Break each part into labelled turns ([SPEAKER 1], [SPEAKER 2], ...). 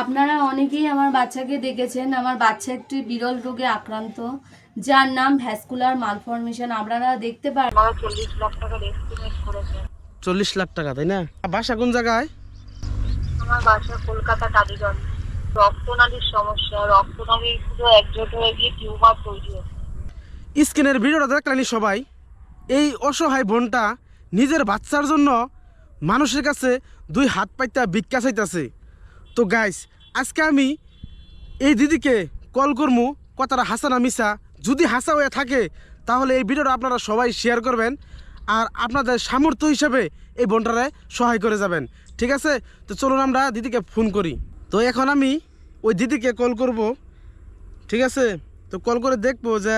[SPEAKER 1] আপনারা অনেকেই আমার বাচ্চাকে দেখেছেন আমার বাচ্চা একটি বিরল রোগে আক্রান্ত যার নাম ভ্যাসকুলার মালফরমেশন। আপনারা দেখতে পারেন
[SPEAKER 2] চল্লিশ লাখ টাকার
[SPEAKER 3] চল্লিশ লাখ টাকা তাই না? বাসা কোন জায়গায়
[SPEAKER 2] আমার বাসা কলকাতা টালিগঞ্জ। রক্তনালীর সমস্যা রক্তনালীর পুরো একজোট হয়ে গিয়ে টিউমার তৈরি হচ্ছে।
[SPEAKER 3] স্ক্রিনের ভিডিওটা দেখলেনি সবাই। এই অসহায় বোনটা নিজের বাচ্চার জন্য মানুষের কাছে দুই হাত পাইতা ভিক্ষা চাইতেছে। তো গাইস আজকে আমি এই দিদিকে কল করমু কথাটা হাসানা মিশা যদি হাসা হয়ে থাকে তাহলে এই ভিডিওটা আপনারা সবাই শেয়ার করবেন আর আপনাদের সামর্থ্য হিসেবে এই বোনটারে সহায় করে যাবেন। ঠিক আছে? তো চলুন আমরা দিদিকে ফোন করি। তো এখন আমি ওই দিদিকে কল করব। ঠিক আছে? তো কল করে দেখব যে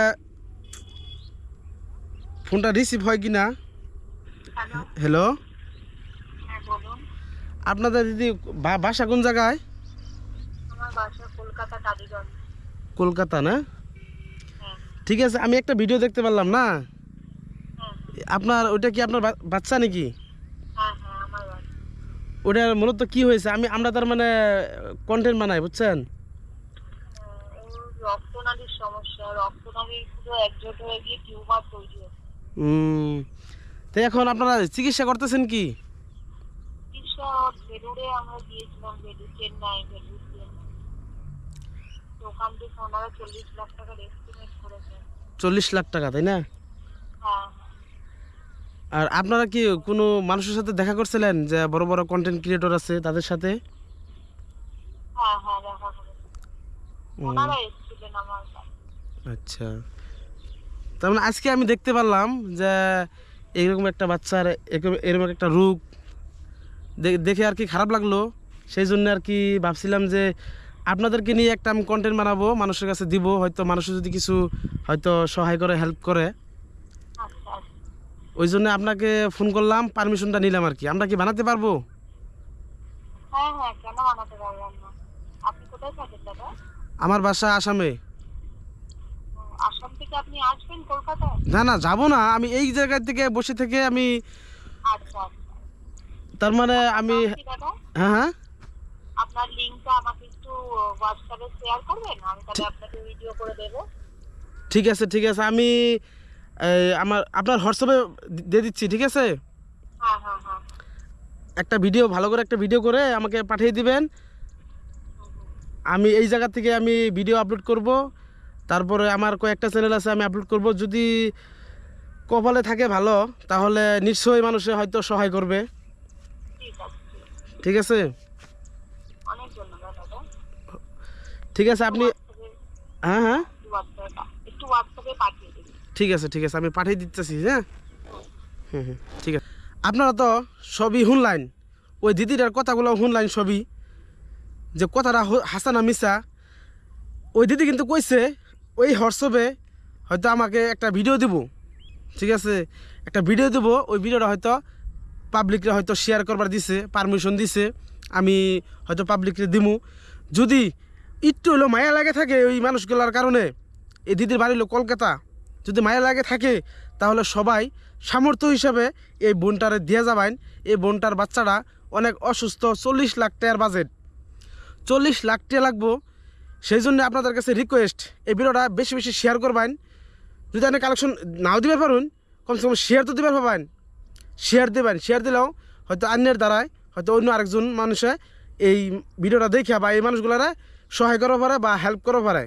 [SPEAKER 3] ফোনটা রিসিভ হয় কি না
[SPEAKER 2] হ্যালো হ্যাঁ
[SPEAKER 3] আপনাদের দিদি বাসা কোন জায়গায়?
[SPEAKER 2] কলকাতা
[SPEAKER 3] না?
[SPEAKER 2] হ্যাঁ।
[SPEAKER 3] ঠিক আছে আমি একটা ভিডিও দেখতে পারলাম না?
[SPEAKER 2] হ্যাঁ।
[SPEAKER 3] আপনার ওইটা কি আপনার বাচ্চা নাকি?
[SPEAKER 2] হ্যাঁ
[SPEAKER 3] ওটা মূলত কি হয়েছে? আমি আমরা তার মানে কন্টেন্ট বানাই বুঝছেন?
[SPEAKER 2] রক্তনালীর সমস্যা। রক্তনালীর পুরো একজোট হয়ে গিয়ে টিউমার তৈরি হচ্ছে।
[SPEAKER 3] হুম তো এখন আপনারা চিকিৎসা করতেছেন কি?
[SPEAKER 2] আমরা গিয়েছিলাম চেন্নাই তো ওখান থেকে ওনারা চল্লিশ লাখ টাকার এস্টিমেট করেছেন
[SPEAKER 3] চল্লিশ লাখ টাকা তাই না?
[SPEAKER 2] হ্যাঁ।
[SPEAKER 3] আর আপনারা কি কোনো মানুষের সাথে দেখা করছিলেন যে বড় বড় কন্টেন্ট ক্রিয়েটর আছে তাদের সাথে?
[SPEAKER 2] হ্যাঁ হ্যাঁ দেখা ওনারা এসেছিলেন আমার
[SPEAKER 3] আচ্ছা। তার মানে আজকে আমি দেখতে পারলাম যে এরকম একটা বাচ্চার এরকম এরকম একটা রোগ দে- দেখে আর কি খারাপ লাগল। সেই জন্য আর কি ভাবছিলাম যে আপনাদেরকে নিয়ে একটা আমি কন্টেন্ট বানাবো মানুষের কাছে দিব হয়তো মানুষ যদি কিছু হয়তো সহায় করে হেল্প করে। ওই জন্য আপনাকে ফোন করলাম পারমিশনটা নিলাম আর কি। আমরা কি বানাতে পারব?
[SPEAKER 2] হ্যাঁ হ্যাঁ
[SPEAKER 3] আমার? বাসা আসামে।
[SPEAKER 2] আসাম থেকে আপনি আসবেন কলকাতায়?
[SPEAKER 3] না না যাব না। আমি এই জায়গা থেকে বসে থেকে আমি
[SPEAKER 2] আচ্ছা আচ্ছা।
[SPEAKER 3] তার মানে আমি হ্যাঁ হ্যাঁ।
[SPEAKER 2] আপনার লিঙ্কটা আমাকে একটু হোয়াটসঅ্যাপে শেয়ার করবেন? আমি তাহলে আপনাকে ভিডিও করে দেবো।
[SPEAKER 3] ঠিক আছে ঠিক আছে। আমি আমার আপনার হোয়াটসঅ্যাপে দিয়ে দিচ্ছি ঠিক আছে?
[SPEAKER 2] হ্যাঁ হ্যাঁ হ্যাঁ।
[SPEAKER 3] একটা ভিডিও ভালো করে একটা ভিডিও করে আমাকে পাঠিয়ে দিবেন। আমি এই জায়গা থেকে আমি ভিডিও আপলোড করব। তারপরে আমার কয়েকটা চ্যানেল আছে আমি আপলোড করব। যদি কপালে থাকে ভালো তাহলে নিশ্চয়ই মানুষে হয়তো সহায় করবে।
[SPEAKER 2] ঠিক আছে? ঠিক আছে।
[SPEAKER 3] আপনি হ্যাঁ হ্যাঁ? ঠিক আছে ঠিক আছে আমি পাঠিয়ে দিতেছি হ্যাঁ? হুম হুম ঠিক আছে। আপনারা তো সবই শুনলাইন ওই দিদিটার কথাগুলো শুনলাইন সবই। যে কথাটা হাসানা মিশা ওই দিদি কিন্তু কইছে ওই হোয়াটসঅ্যাপে হয়তো আমাকে একটা ভিডিও দিব। ঠিক আছে? একটা ভিডিও দেবো ওই ভিডিওটা হয়তো পাবলিকরে হয়তো শেয়ার করবার দিছে পারমিশন দিছে, আমি হয়তো পাবলিকরে দিমু। যদি একটু হলো মায়া লাগে থাকে ওই মানুষগুলোর কারণে, এই দিদির বাড়ি হলো কলকাতা, যদি মায়া লাগে থাকে, তাহলে সবাই সামর্থ্য হিসাবে এই বোনটারে দিয়ে যাবেন। এই বোনটার বাচ্চাটা অনেক অসুস্থ, চল্লিশ লাখ টাকার বাজেট চল্লিশ লাখ টাকা লাগবো, সেই জন্য আপনাদের কাছে রিকোয়েস্ট এই ভিডিওটা বেশি বেশি শেয়ার করবেন। যদি আপনি কালেকশন নাও দিতে পারুন, কমসে কম শেয়ার তো দিতে পারবেন। শেয়ার দেবেন শেয়ার দিলেও হয়তো অন্যের দ্বারাই হয়তো অন্য আরেকজন মানুষে এই ভিডিওটা দেখে বা এই মানুষগুলারা সহায় করা পারে বা হেল্প করা পারে।